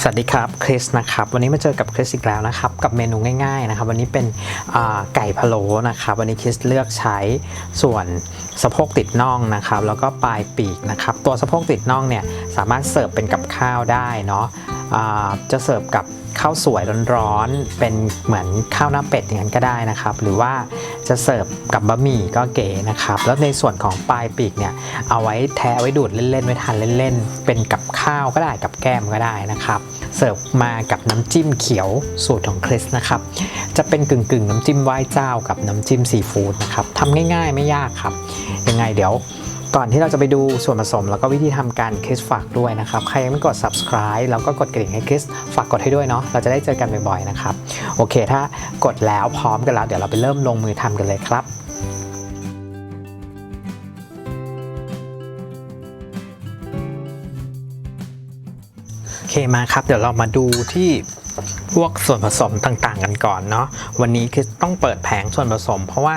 สวัสดีครับคริสนะครับวันนี้มาเจอกับคริสอีกแล้วนะครับกับเมนูง่ายๆนะครับวันนี้เป็นไก่พะโล้นะครับวันนี้คริสเลือกใช้ส่วนสะโพกติดน่องนะครับแล้วก็ปลายปีกนะครับตัวสะโพกติดน่องเนี่ยสามารถเสิร์ฟเป็นกับข้าวได้เนาะะจะเสิร์ฟกับ ข้าวสวยร้อนๆเป็นเหมือนข้าวหน้าเป็ดอย่างนั้นก็ได้นะครับ หรือว่าจะเสิร์ฟกับบะหมี่ก็เก๋นะครับ แล้วในส่วนของปลายปีกเนี่ยเอาไว้แทะไว้ดูดเล่นๆไว้ทานเล่นๆ เป็นกับข้าวก็ได้กับแก้มก็ได้นะครับเสิร์ฟมากับน้ำจิ้มเขียวสูตรของคริสนะครับจะเป็นกึ่งๆ น้ำจิ้มไหว้เจ้ากับน้ำจิ้มซีฟู้ดนะครับทำง่ายๆไม่ยากครับยังไงเดี๋ยว ก่อนที่เราจะไปดูส่วนผสมแล้วก็วิธีทำการคริสฝากด้วยนะครับ ใครยังไม่กด subscribe แล้วก็กดกระดิ่งให้คริสฝากกดให้ด้วยเนาะเราจะได้เจอกันบ่อยๆนะครับ โอเค ถ้ากดแล้วพร้อมกันแล้ว เดี๋ยวเราไปเริ่มลงมือทำกันเลยครับโอเคมาครับ เดี๋ยวเรามาดูที่ พวกส่วนผสมต่างๆ กันก่อนเนาะวันนี้คือต้องเปิดแผงส่วนผสม เพราะว่า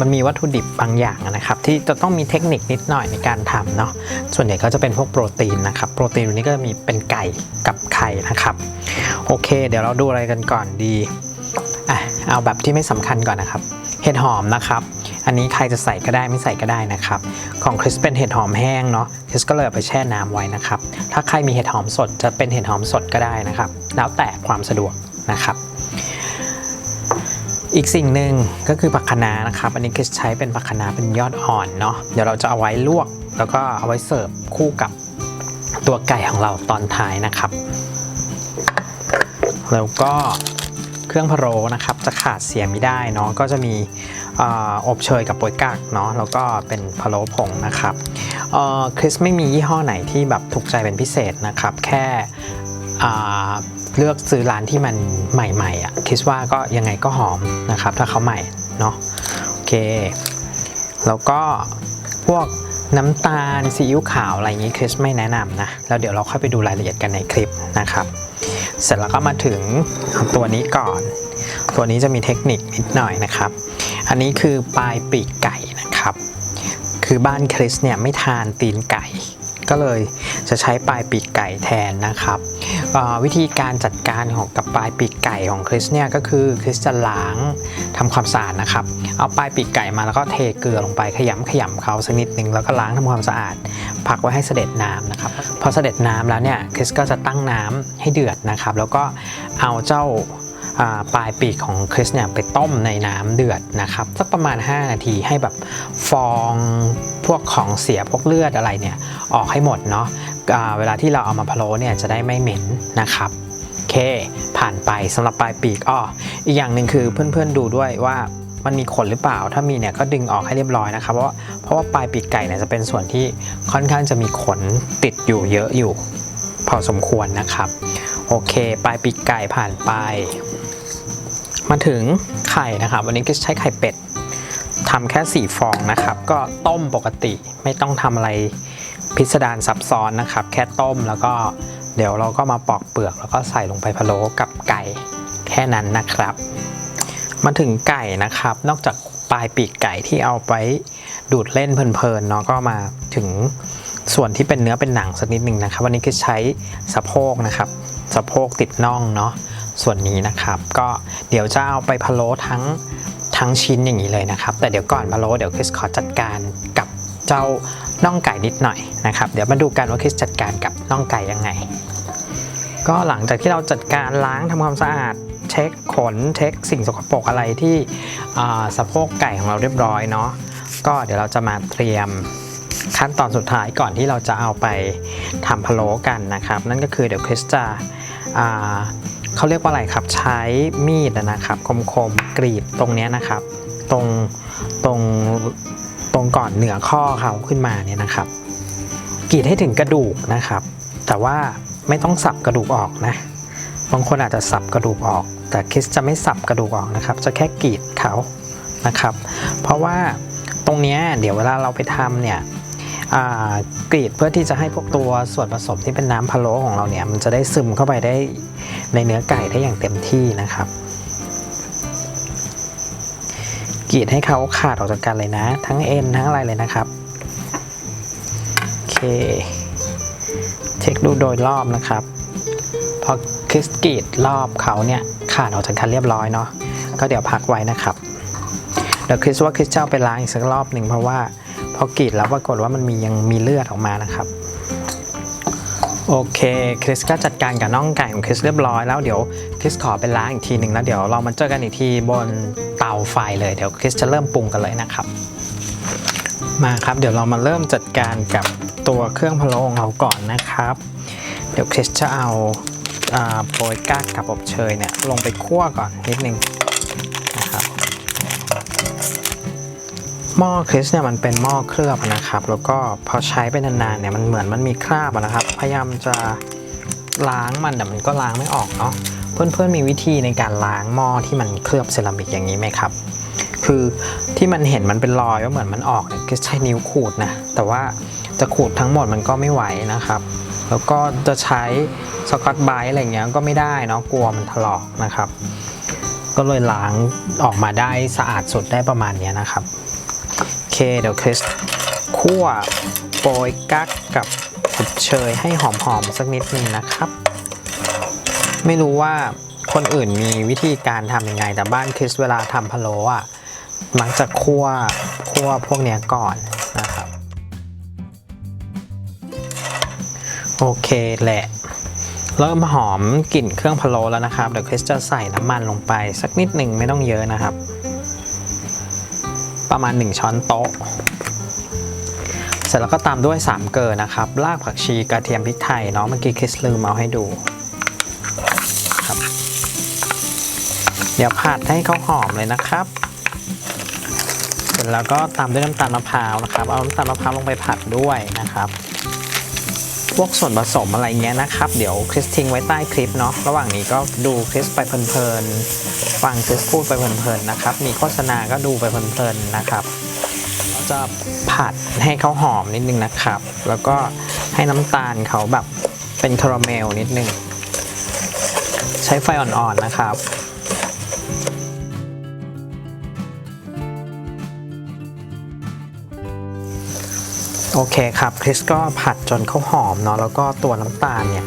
มันมีวัตถุดิบบางอย่างนะครับ ที่จะต้องมีเทคนิคนิดหน่อยในการทำเนาะส่วนใหญ่ก็จะเป็นพวกโปรตีนนะครับ โปรตีนวันนี้ก็จะมีเป็นไก่กับไข่นะครับ โอเค เดี๋ยวเราดูอะไรกันก่อนดีอะเอาแบบที่ไม่สำคัญก่อนนะครับ เห็ดหอมนะครับ อันนี้ใครจะใส่ก็ได้ไม่ใส่ก็ได้นะครับ ของคริสเป็นเห็ดหอมแห้งเนาะคริสก็เลยเอาไปแช่น้ำไว้นะครับ ถ้าใครมีเห็ดหอมสดจะเป็นเห็ดหอมสดก็ได้นะครับ แล้วแต่ความสะดวกนะครับอีกสิ่งหนึ่งก็คือผักคะน้านะครับ อันนี้คริสใช้เป็นผักคะน้าเป็นยอดอ่อนเนาะเดี๋ยวเราจะเอาไว้ลวก แล้วก็เอาไว้เสิร์ฟคู่กับตัวไก่ของเราตอนท้ายนะครับ แล้วก็ เครื่องพะโล้นะครับจะขาดเสียไม่ได้เนาะก็จะมีอบเชยกับโปยกักเนาะแล้วก็เป็นพะโล้ผงนะครับคริสไม่มียี่ห้อไหนที่แบบถูกใจเป็นพิเศษนะครับ แค่เลือกซื้อร้านที่มันใหม่ๆอะคิดว่าก็ยังไงก็หอมนะครับ ถ้าเขาใหม่เนาะโอเค แล้วก็พวกน้ำตาลซีอิ๊วขาวอะไรอย่างนี้คริสไม่แนะนำนะแล้วเดี๋ยวเราค่อยไปดูรายละเอียดกันในคลิปนะครับ เสร็จแล้วก็มาถึงตัวนี้ก่อน ตัวนี้จะมีเทคนิคนิดหน่อยนะครับ อันนี้คือปลายปีกไก่นะครับ คือบ้านคริสเนี่ยไม่ทานตีนไก่ ก็เลยจะใช้ปลายปีกไก่แทนนะครับวิธีการจัดการของกับปลายปีกไก่ของคริสเนี่ยก็คือคริสจะล้างทำความสะอาดนะครับ เอาปลายปีกไก่มาแล้วก็เทเกลือลงไปขยำขยำเขาสักนิดนึงแล้วก็ล้างทำความสะอาด พักไว้ให้เสด็จน้ำนะครับพอเสด็จน้ำแล้วเนี่ยคริสก็จะตั้งน้ำให้เดือดนะครับ แล้วก็เอาเจ้า ปลายปีกของคริสเนี่ยไปต้มในน้ำเดือดนะครับสักประมาณ 5 นาทีให้แบบฟองพวกของเสียพวกเลือดอะไรเนี่ยออกให้หมดเนาะเวลาที่เราเอามาพะโล้เนี่ยจะได้ไม่เหม็นนะครับโอเค ผ่านไปสำหรับปลายปีกอ้ออีกอย่างหนึ่งคือเพื่อนๆดูด้วยว่ามันมีขนหรือเปล่า ถ้ามีเนี่ยก็ดึงออกให้เรียบร้อยนะครับ เพราะเพราะว่าปลายปีกไก่เนี่ยจะเป็นส่วนที่ค่อนข้างจะมีขนติดอยู่เยอะอยู่ พอสมควรนะครับ โอเค ปลายปีกไก่ผ่านไป มาถึงไข่นะครับ วันนี้ก็ใช้ไข่เป็ดทำแค่ 4 ฟองนะครับ ก็ต้มปกติไม่ต้องทำอะไรพิสดารซับซ้อนนะครับ แค่ต้มแล้วก็เดี๋ยวเราก็มาปอกเปลือก แล้วก็ใส่ลงไปพะโล้กับไก่แค่นั้นนะครับ มาถึงไก่นะครับ นอกจากปลายปีกไก่ที่เอาไปดูดเล่นเพลินๆเนาะก็มาถึงส่วนที่เป็นเนื้อเป็นหนังสักนิดหนึ่งนะครับ วันนี้ก็ใช้สะโพกนะครับ สะโพกติดน่องเนาะ ส่วนนี้นะครับ ก็เดี๋ยวจะเอาไปพะโล้ทั้งทั้งชิ้นอย่างนี้เลยนะครับ แต่เดี๋ยวก่อนพะโล้เดี๋ยวคริสขอจัดการกับเจ้าน่องไก่นิดหน่อยนะครับ เดี๋ยวมาดูกันว่าคริสจัดการกับน่องไก่ยังไง ก็หลังจากที่เราจัดการล้างทำความสะอาดเช็คขนเช็คสิ่งสกปรกอะไรที่สะโพกไก่ของเราเรียบร้อยเนาะก็เดี๋ยวเราจะมาเตรียมขั้นตอนสุดท้ายก่อนที่เราจะเอาไปทำพะโล้กันนะครับ นั่นก็คือเดี๋ยวคริสจะ เขาเรียกว่าอะไรครับ ใช้มีดนะครับ คมๆกรีดตรงนี้นะครับ ตรงตรงตรงก่อนเหนือข้อเขาขึ้นมาเนี่ยนะครับกรีดให้ถึงกระดูกนะครับ แต่ว่าไม่ต้องสับกระดูกออกนะบางคนอาจจะสับกระดูกออก แต่คริสจะไม่สับกระดูกออกนะครับ จะแค่กรีดเขานะครับ เพราะว่าตรงนี้เดี๋ยวเวลาเราไปทำเนี่ย กรีดเพื่อที่จะให้พวกตัวส่วนผสมที่เป็นน้ำพะโล้ของเราเนี่ยมันจะได้ซึมเข้าไปได้ในเนื้อไก่ได้อย่างเต็มที่นะครับกรีดให้เขาขาดออกจากกันเลยนะ ทั้งเอ็นทั้งอะไรเลยนะครับโอเคเช็คดูโดยรอบนะครับ พอคริสกรีดรอบเขาเนี่ยขาดออกจากกันเรียบร้อยเนาะก็เดี๋ยวพักไว้นะครับเดี๋ยวคริสว่าคริสจะเอาไปล้างอีกสักรอบหนึ่งเพราะว่า พอกรีดแล้วปรากฏว่ามันมียังมีเลือดออกมานะครับ โอเคคริสก็จัดการกับน่องไก่ของคริสเรียบร้อยแล้วเดี๋ยวคริสขอไปล้างอีกทีหนึ่งแล้วเดี๋ยวเรามาเจอกันอีกทีบนเตาไฟเลยเดี๋ยวคริสจะเริ่มปรุงกันเลยนะครับ มาครับเดี๋ยวเรามาเริ่มจัดการกับตัวเครื่องพะโล้ของเราก่อนนะครับ เดี๋ยวคริสจะเอาโปรยกั๊กกับอบเชยเนี่ยลงไปคั่วก่อนนิดนึงนะครับ หม้อคริสเนี่ยมันเป็นหม้อเคลือบนะครับ แล้วก็พอใช้ไปนานๆเนี่ยมันเหมือนมันมีคราบนะครับ พยายามจะล้างมันแต่มันก็ล้างไม่ออกเนาะเพื่อนๆมีวิธีในการล้างหม้อที่มันเคลือบเซรามิกอย่างนี้ไหมครับ คือที่มันเห็นมันเป็นรอยว่าเหมือนมันออกเนี่ยใช้นิ้วขูดนะแต่ว่าจะขูดทั้งหมดมันก็ไม่ไหวนะครับ แล้วก็จะใช้สกอตไบรท์อะไรเงี้ยก็ไม่ได้เนาะกลัวมันถลอกนะครับ ก็เลยล้างออกมาได้สะอาดสุดได้ประมาณนี้นะครับ เคเดี๋ยวคริสคั่วโปรยกั๊กกับอบเชยให้หอมๆสักนิดนึงนะครับ ไม่รู้ว่าคนอื่นมีวิธีการทำยังไง แต่บ้านคริสเวลาทำพะโล้อะมักจะคั่วคั่วพวกเนี้ยก่อนนะครับ โอเคแหละ เริ่มหอมกลิ่นเครื่องพะโล้แล้วนะครับ เดี๋ยวคริสจะใส่น้ำมันลงไปสักนิดหนึ่งไม่ต้องเยอะนะครับ ประมาณ 1 ช้อนโต๊ะ เสร็จแล้วก็ตามด้วย 3 เกลือนะครับ รากผักชีกระเทียมพริกไทยเนาะเมื่อกี้คริสลืมเอาให้ดูครับ เดี๋ยวผัดให้เขาหอมเลยนะครับ เสร็จแล้วก็ตามด้วยน้ำตาลมะพร้าวนะครับ เอาน้ำตาลมะพร้าวลงไปผัดด้วยนะครับ พวกส่วนผสมอะไรเงี้ยนะครับ เดี๋ยวคริสทิ้งไว้ใต้คลิปเนาะระหว่างนี้ก็ดูคริสไปเพลินๆฟังคริสพูดไปเพลินๆนะครับ มีโฆษณาก็ดูไปเพลินๆนะครับเราจะผัดให้เขาหอมนิดนึงนะครับ แล้วก็ให้น้ำตาลเขาแบบเป็นคาราเมลนิดนึง ใช้ไฟอ่อนๆนะครับ โอเคครับคริสก็ผัดจนเขาวหอมเนาะแล้วก็ตัวน้ำตาลเนี่ย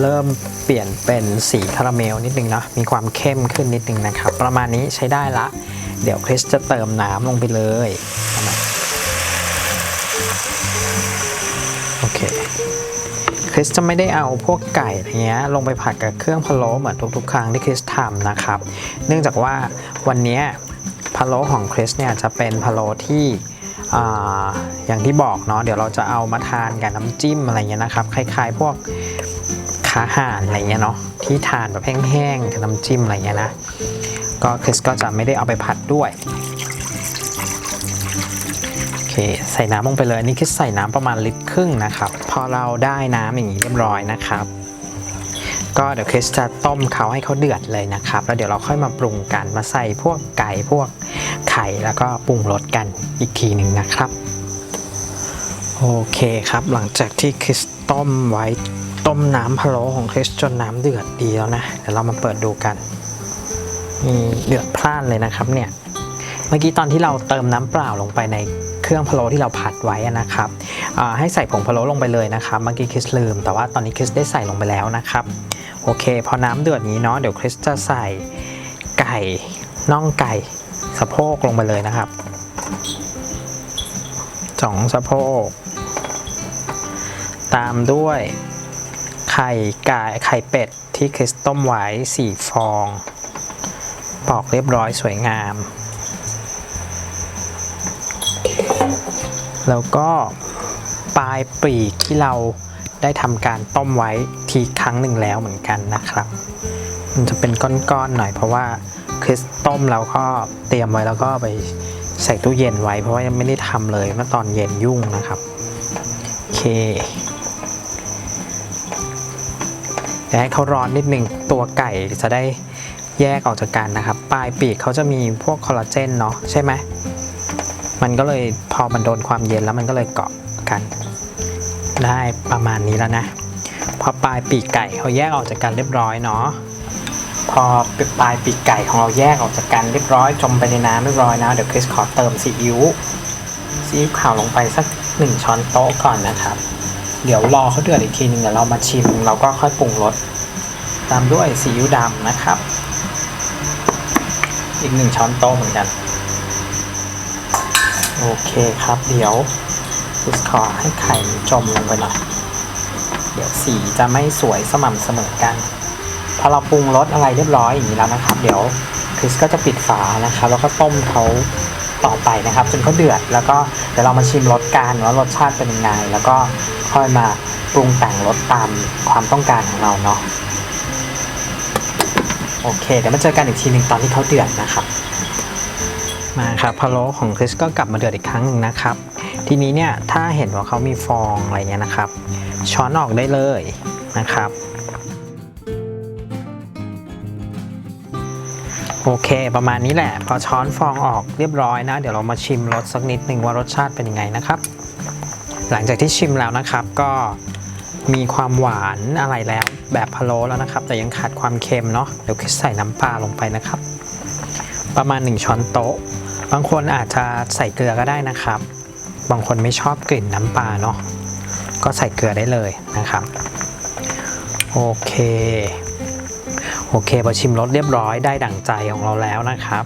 เริ่มเปลี่ยนเป็นสีคาราเมลนิดนึงนะมีความเข้มขึ้นนิดนึงนะครับ ประมาณนี้ใช้ได้ละ เดี๋ยวคริสจะเติมน้ำลงไปเลยโอเคคริสจะไม่ได้เอาพวกไก่อะไรเงี้ยลงไปผัดกับเครื่องพะโล้เหมือนทุกๆ ครั้งที่คริสทำนะครับ เนื่องจากว่าวันนี้พะโล้ของคริสเนี่ยจะเป็นพะโล้ที่ อย่างที่บอกเนาะเดี๋ยวเราจะเอามาทานกับน้ำจิ้มอะไรเงี้ยนะครับ คล้าย ๆ พวกขาห่านอะไรเงี้ยเนาะที่ทานแบบแห้งๆกับน้ำจิ้มอะไรเงี้ยนะก็คริสก็จะไม่ได้เอาไปผัดด้วยโอเคใส่น้ำลงไปเลยนี่คริสใส่น้ำประมาณลิตรครึ่งนะครับ พอเราได้น้ำอย่างนี้เรียบร้อยนะครับ ก็เดี๋ยวคริสจะต้มเขาให้เขาเดือดเลยนะครับ แล้วเดี๋ยวเราค่อยมาปรุงกันมาใส่พวกไก่พวกไข่แล้วก็ปรุงรสกันอีกทีหนึ่งนะครับ โอเคครับหลังจากที่คริสต้มไว้ต้มน้ำพะโล้ของคริสจนน้ำเดือดดีแล้วนะเดี๋ยวเรามาเปิดดูกันมีเดือดพล่านเลยนะครับเนี่ยเมื่อกี้ตอนที่เราเติมน้ำเปล่าลงไปในเครื่องพะโล้ที่เราผัดไว้นะครับให้ใส่ผงพะโล้ลงไปเลยนะครับ เมื่อกี้คริสลืม แต่ว่าตอนนี้คริสได้ใส่ลงไปแล้วนะครับ โอเค พอน้ำเดือดนี้เนาะเดี๋ยวคริสจะใส่ไก่น่องไก่สะโพกลงไปเลยนะครับสองสะโพก ตามด้วยไข่ไก่ไข่เป็ดที่คริสต้มไว้สี่ฟอง ปอกเรียบร้อยสวยงาม แล้วก็ปลายปีกที่เรา ได้ทำการต้มไว้ทีครั้งหนึ่งแล้วเหมือนกันนะครับ มันจะเป็นก้อนๆหน่อยเพราะว่าคริสต้มแล้วก็เตรียมไว้แล้วก็ไปใส่ตู้เย็นไว้ เพราะว่ายังไม่ได้ทำเลยเมื่อตอนเย็นยุ่งนะครับโอเคเดี๋ยวให้เขาร้อนนิดนึงตัวไก่จะได้แยกออกจากกันนะครับ ปลายปีกเขาจะมีพวกคอลลาเจนเนาะใช่ไหมมันก็เลยพอมันโดนความเย็นแล้วมันก็เลยเกาะกัน ได้ประมาณนี้แล้วนะ พอปลายปีกไก่เขาแยกออกจากกันเรียบร้อยเนาะพอปลายปีกไก่ของเราแยกออกจากกันเรียบร้อยจมไปในน้ำเรียบร้อยนะเดี๋ยวคริสขอเติมซีอิ๊วซีอิ๊วขาวลงไปสักหนึ่งช้อนโต๊ะก่อนนะครับ เดี๋ยวรอเขาเดือดอีกทีหนึ่งเดี๋ยวเรามาชิมเราก็ค่อยปรุงรสตามด้วยซีอิ๊วดำนะครับ อีกหนึ่งช้อนโต๊ะเหมือนกัน โอเคครับเดี๋ยว คุณขอให้ไข่จมลงไปหน่อย เดี๋ยวสีจะไม่สวยสม่ำเสมอกัน พอเราปรุงรสอะไรเรียบร้อยอย่างนี้แล้วนะครับ เดี๋ยวคริสก็จะปิดฝานะครับ แล้วก็ต้มเขาต่อไปนะครับ จนเขาเดือด แล้วก็เดี๋ยวเรามาชิมรสกันว่ารสชาติเป็นยังไง แล้วก็ค่อยมาปรุงแต่งรสตามความต้องการของเราเนาะโอเค เดี๋ยวมาเจอกันอีกทีหนึ่งตอนที่เขาเดือดนะครับ มาครับพะโล้ของคริสก็กลับมาเดือดอีกครั้งหนึ่งนะครับ ทีนี้เนี่ยถ้าเห็นว่าเขามีฟองอะไรเงี้ยนะครับ ช้อนออกได้เลยนะครับ โอเคประมาณนี้แหละ พอช้อนฟองออกเรียบร้อยนะ เดี๋ยวเรามาชิมรสสักนิดหนึ่งว่ารสชาติเป็นยังไงนะครับ หลังจากที่ชิมแล้วนะครับก็มีความหวานอะไรแล้วแบบพะโล้แล้วนะครับ แต่ยังขาดความเค็มเนาะเดี๋ยวคริสใส่น้ำปลาลงไปนะครับ ประมาณ 1 ช้อนโต๊ะ บางคนอาจจะใส่เกลือก็ได้นะครับ บางคนไม่ชอบกลิ่นน้ำปลาเนาะก็ใส่เกลือได้เลยนะครับโอเคโอเคพอชิมรสเรียบร้อยได้ดั่งใจของเราแล้วนะครับ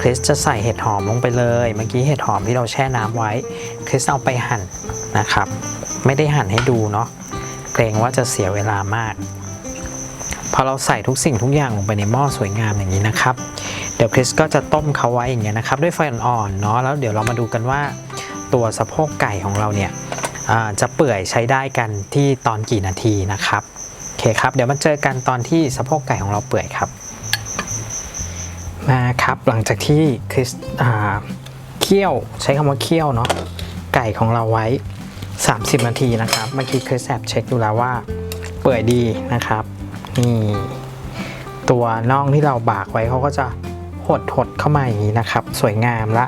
คริสจะใส่เห็ดหอมลงไปเลย เมื่อกี้เห็ดหอมที่เราแช่น้ำไว้คริสเอาไปหั่นนะครับ ไม่ได้หั่นให้ดูเนาะเกรงว่าจะเสียเวลามาก พอเราใส่ทุกสิ่งทุกอย่างลงไปในหม้อสวยงามอย่างนี้นะครับ เดี๋ยวคริสก็จะต้มเขาไว้อย่างเงี้ยนะครับ ด้วยไฟอ่อนๆเนาะแล้วเดี๋ยวเรามาดูกันว่า ตัวสะโพกไก่ของเราเนี่ยจะเปื่อยใช้ได้กันที่ตอนกี่นาทีนะครับโอเคครับ เดี๋ยวมาเจอกันตอนที่สะโพกไก่ของเราเปื่อยครับมาครับหลังจากที่คริสอ่าเคี่ยวใช้คำว่าเคี่ยวเนาะไก่ของเราไว้ 30 นาทีนะครับ เมื่อกี้คริสแอบเช็คดูแล้วว่าเปื่อยดีนะครับนี่ตัวน่องที่เราบากไว้เขาก็จะหดหดเข้ามาอย่างนี้นะครับ สวยงามละ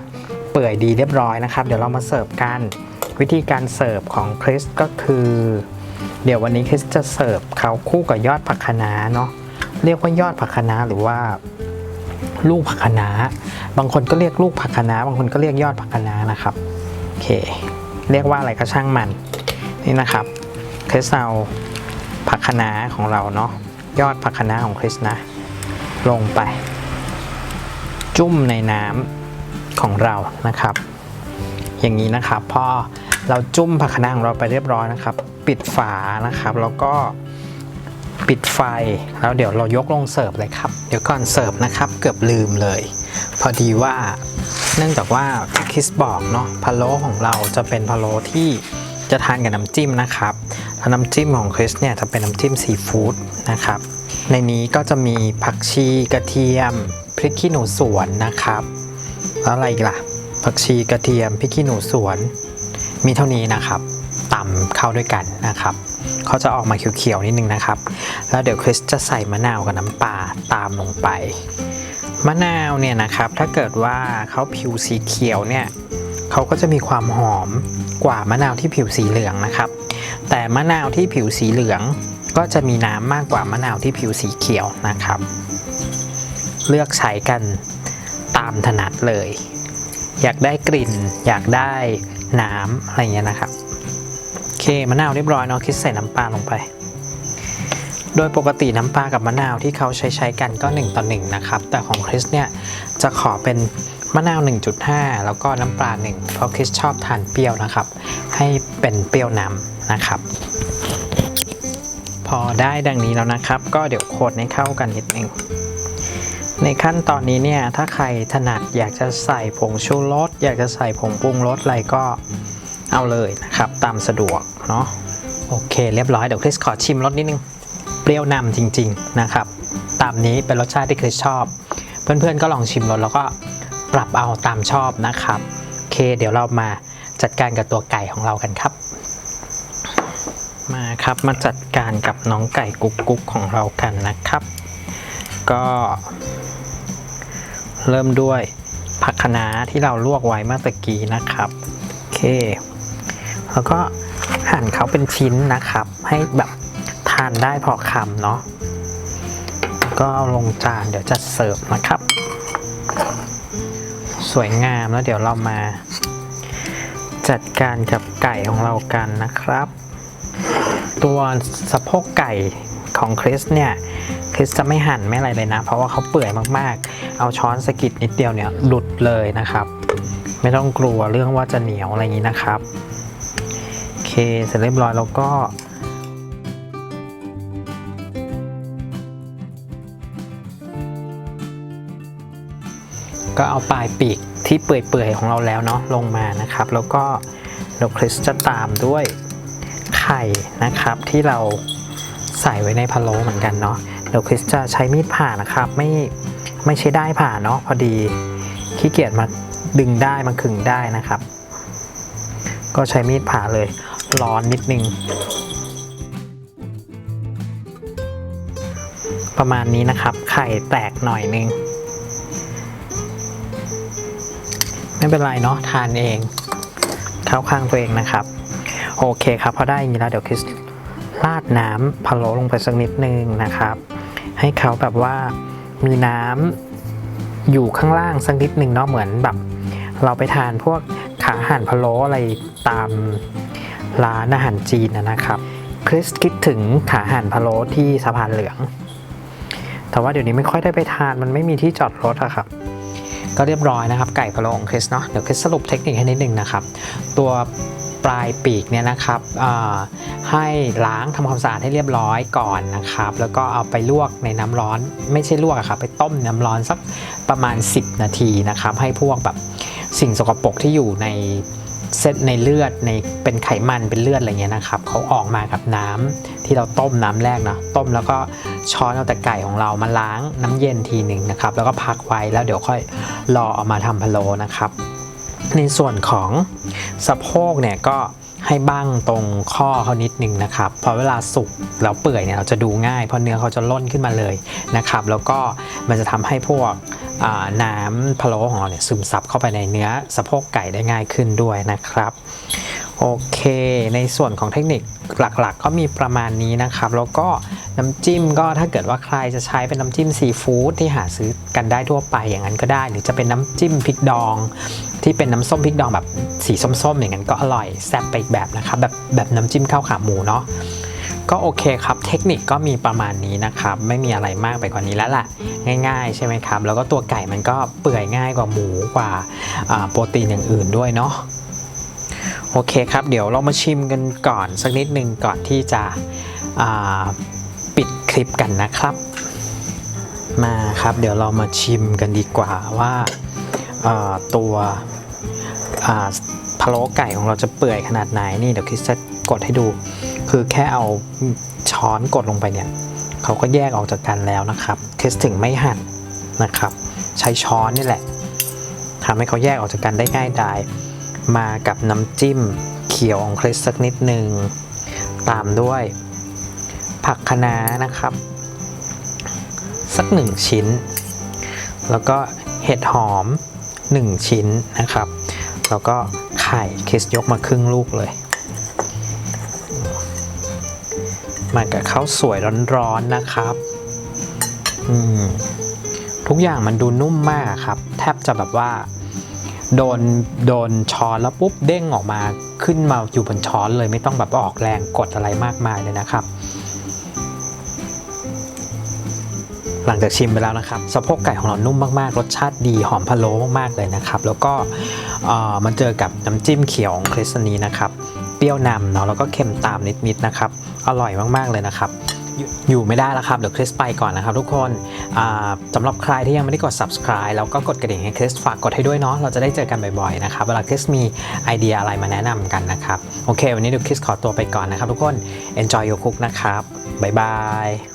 เปื่อยดีเรียบร้อยนะครับ เดี๋ยวเรามาเสิร์ฟกัน วิธีการเสิร์ฟของคริสก็คือ เดี๋ยววันนี้คริสจะเสิร์ฟเขาคู่กับยอดผักคะน้าเนาะเรียกว่ายอดผักคะน้าหรือว่าลูกผักคะน้าบางคนก็เรียกลูกผักคะน้าบางคนก็เรียกยอดผักคะน้านะครับโอเค เรียกว่าอะไรก็ช่างมันนี่นะครับคริสเอาผักคะน้าของเราเนาะยอดผักคะน้าของคริสนะ ลงไป จุ่มในน้ำ ของเรานะครับ อย่างนี้นะครับพอเราจุ่มผักคะน้าของเราไปเรียบร้อยนะครับ ปิดฝานะครับแล้วก็ปิดไฟแล้วเดี๋ยวเรายกลงเสิร์ฟเลยครับ เดี๋ยวก่อนเสิร์ฟนะครับ เกือบลืมเลย พอดีว่าเนื่องจากว่าคริสบอกเนาะพะโล้ของเราจะเป็นพะโล้ที่จะทานกับน้ำจิ้มนะครับแล้วน้ำจิ้มของคริสเนี่ยจะเป็นน้ำจิ้มซีฟู้ดนะครับ ในนี้ก็จะมีผักชีกระเทียมพริกขี้หนูสวนนะครับ แล้วอะไรอีกล่ะ ผักชีกระเทียมพริกขี้หนูสวน มีเท่านี้นะครับตำเข้าด้วยกันนะครับเขาจะออกมาเขียวๆนิดนึงนะครับ แล้วเดี๋ยวคริสจะใส่มะนาวกับน้ำปลาตามลงไป มะนาวเนี่ยนะครับ ถ้าเกิดว่าเขาผิวสีเขียวเนี่ยเขาก็จะมีความหอมกว่ามะนาวที่ผิวสีเหลืองนะครับ แต่มะนาวที่ผิวสีเหลืองก็จะมีน้ำมากกว่ามะนาวที่ผิวสีเขียวนะครับ เลือกใช้กันามถนัดเลย อยากได้กลิ่น อยากได้น้ำอะไรเงี้ยนะครับโอเคมะนาวเรียบร้อยเนาะคริสใส่น้ำปลาลงไป โดยปกติน้ำปลากับมะนาวที่เขาใช้ใช้กันก็ 1 ต่อ 1 นะครับ แต่ของคริสเนี่ยจะขอเป็นมะนาว 1.5 แล้วก็น้ำปลา 1 เพราะคริสชอบทานเปรี้ยวนะครับ ให้เป็นเปรี้ยวนำนะครับ พอได้ดังนี้แล้วนะครับ ก็เดี๋ยวโคดให้เข้ากันนิดนึง ในขั้นตอนนี้เนี่ยถ้าใครถนัดอยากจะใส่ผงชูรสอยากจะใส่ผงปรุงรสอะไรก็เอาเลยนะครับ ตามสะดวกเนาะโอเค เรียบร้อยเดี๋ยวคริสขอชิมรสนิดนึง เปรี้ยวนำจริง ๆนะครับ ตามนี้เป็นรสชาติที่คริสชอบ เพื่อนๆก็ลองชิมรสแล้วก็ปรับเอาตามชอบนะครับโอเค เดี๋ยวเรามาจัดการกับตัวไก่ของเรากันครับ มาครับมาจัดการกับน้องไก่กุ๊กกุ๊กของเรากันนะครับ ก็ เริ่มด้วยผักคะน้าที่เราลวกไว้เมื่อตะกี้นะครับโอเค แล้วก็หั่นเขาเป็นชิ้นนะครับ ให้แบบทานได้พอคำเนาะก็เอาลงจานเดี๋ยวจะเสิร์ฟนะครับ สวยงามแล้วเดี๋ยวเรามา จัดการกับไก่ของเรากันนะครับ ตัวสะโพกไก่ของคริสเนี่ย คริสจะไม่หั่นไม่อะไรเลยนะ เพราะว่าเขาเปื่อยมากๆ เอาช้อนสะกิดนิดเดียวเนี่ยหลุดเลยนะครับ ไม่ต้องกลัวเรื่องว่าจะเหนียวอะไรอย่างนี้นะครับโอเคเสร็จเรียบร้อยแล้วก็ก็เอาปลายปีกที่เปื่อยๆของเราแล้วเนาะลงมานะครับ แล้วก็เดี๋ยวคริสจะตามด้วยไข่นะครับที่เรา ใส่ไว้ในพะโล้เหมือนกันเนาะเดี๋ยวคริสจะใช้มีดผ่านะครับ ไม่ไม่ใช่ได้ผ่าเนาะพอดีขี้เกียจมาดึงได้มาขึงได้นะครับ ก็ใช้มีดผ่าเลยร้อนนิดนึง ประมาณนี้นะครับ ไข่แตกหน่อยนึง ไม่เป็นไรเนาะทานเอง เข้าข้างตัวเองนะครับ โอเคครับพอได้อย่างนี้แล้วเดี๋ยวคริส ราดน้ำพะโล้ลงไปสักนิดนึงนะครับ ให้เขาแบบว่ามีน้ำอยู่ข้างล่างสักนิดนึงเนาะเหมือนแบบ เราไปทานพวกขาอาหารพะโล้อะไรตามร้านอาหารจีนนะครับ คริสคิดถึงขาอาหารพะโล้ที่สะพานเหลือง แต่ว่าเดี๋ยวนี้ไม่ค่อยได้ไปทานมันไม่มีที่จอดรถอะครับก็เรียบร้อยนะครับไก่พะโล้ของคริสเนาะเดี๋ยวคริสสรุปเทคนิคให้นิดนึงนะครับ ตัว ปลายปีกเนี่ยนะครับให้ล้างทำความสะอาดให้เรียบร้อยก่อนนะครับ แล้วก็เอาไปลวกในน้ำร้อน ไม่ใช่ลวกอะครับไปต้มน้ำร้อนสักประมาณ 10 นาทีนะครับ ให้พวกแบบสิ่งสกปรกที่อยู่ในเส้นในเลือดในเป็นไขมันเป็นเลือดอะไรเงี้ยนะครับเขาออกมากับน้ำที่เราต้มน้ำแรกเนาะต้มแล้วก็ช้อนเอาแต่ไก่ของเรามาล้างน้ำเย็นทีหนึ่งนะครับ แล้วก็พักไว้แล้วเดี๋ยวค่อยรอเอามาทำพะโล้นะครับ ในส่วนของสะโพกเนี่ยก็ให้บั้งตรงข้อเขานิดนึงนะครับพอเวลาสุกแล้วเปื่อยเนี่ยเราจะดูง่ายเพราะเนื้อเขาจะล่นขึ้นมาเลยนะครับ แล้วก็มันจะทำให้พวกน้ำพะโล้ของเราเนี่ยซึมซับเข้าไปในเนื้อสะโพกไก่ได้ง่ายขึ้นด้วยนะครับ โอเค ในส่วนของเทคนิคหลักๆก็มีประมาณนี้นะครับ แล้วก็น้ำจิ้มก็ถ้าเกิดว่าใครจะใช้เป็นน้ำจิ้มซีฟู้ดที่หาซื้อกันได้ทั่วไปอย่างนั้นก็ได้ หรือจะเป็นน้ำจิ้มพริกดอง ที่เป็นน้ำส้มพริกดองแบบสีส้มๆ อย่างนั้นก็อร่อยแซ่บไปอีกแบบนะครับแบบแบบน้ำจิ้มข้าวขาหมูเนาะก็โอเคครับ เทคนิคก็มีประมาณนี้นะครับ ไม่มีอะไรมากไปกว่านี้แล้วล่ะ ง่ายๆ ใช่ไหมครับ แล้วก็ตัวไก่มันก็เปื่อยง่ายกว่าหมูกว่าอ่าโปรตีนอย่างอื่นด้วยเนาะ โอเคครับ เดี๋ยวเรามาชิมกันก่อนสักนิดหนึ่งก่อนที่จะปิดคลิปกันนะครับ มาครับเดี๋ยวเรามาชิมกันดีกว่าว่าตัวอ่าพะโล้ไก่ของเราจะเปื่อยขนาดไหนนี่เดี๋ยวคริสจะกดให้ดู คือแค่เอาช้อนกดลงไปเนี่ยเขาก็แยกออกจากกันแล้วนะครับคิสถึงไม่หั่นนะครับ ใช้ช้อนนี่แหละทำให้เขาแยกออกจากกันได้ง่ายดาย มากับน้ำจิ้มเขียวของคริสสักนิดหนึ่ง ตามด้วยผักคะน้านะครับ สักหนึ่งชิ้น แล้วก็เห็ดหอม 1 ชิ้นนะครับ แล้วก็ไข่คริสยกมาครึ่งลูกเลย มากับข้าวสวยร้อนๆนะครับอืมทุกอย่างมันดูนุ่มมากครับ แทบจะแบบว่า โดนโดนช้อนแล้วปุ๊บเด้งออกมาขึ้นมาอยู่บนช้อนเลยไม่ต้องแบบออกแรงกดอะไรมากมายเลยนะครับ หลังจากชิมไปแล้วนะครับสะโพกไก่ของเรานุ่มมากๆ รสชาติดีหอมพะโล้มากๆเลยนะครับ แล้วก็เอ่อมันเจอกับน้ำจิ้มเขียวของคริสนีนะครับ เปรี้ยวนำเนาะแล้วก็เค็มตามนิดๆนะครับ อร่อยมากๆเลยนะครับ อยู่ไม่ได้แล้วครับ เดี๋ยวคริสไปก่อนนะครับทุกคนอ่าสำหรับใครที่ยังไม่ได้กด subscribe แล้วก็กดกระดิ่งให้คริสฝากกดให้ด้วยเนาะเราจะได้เจอกันบ่อยๆนะครับเวลาคริสมีไอเดียอะไรมาแนะนำกันนะครับ โอเค วันนี้เดี๋ยวคริสขอตัวไปก่อนนะครับทุกคน enjoy your cook นะครับบ๊ายบาย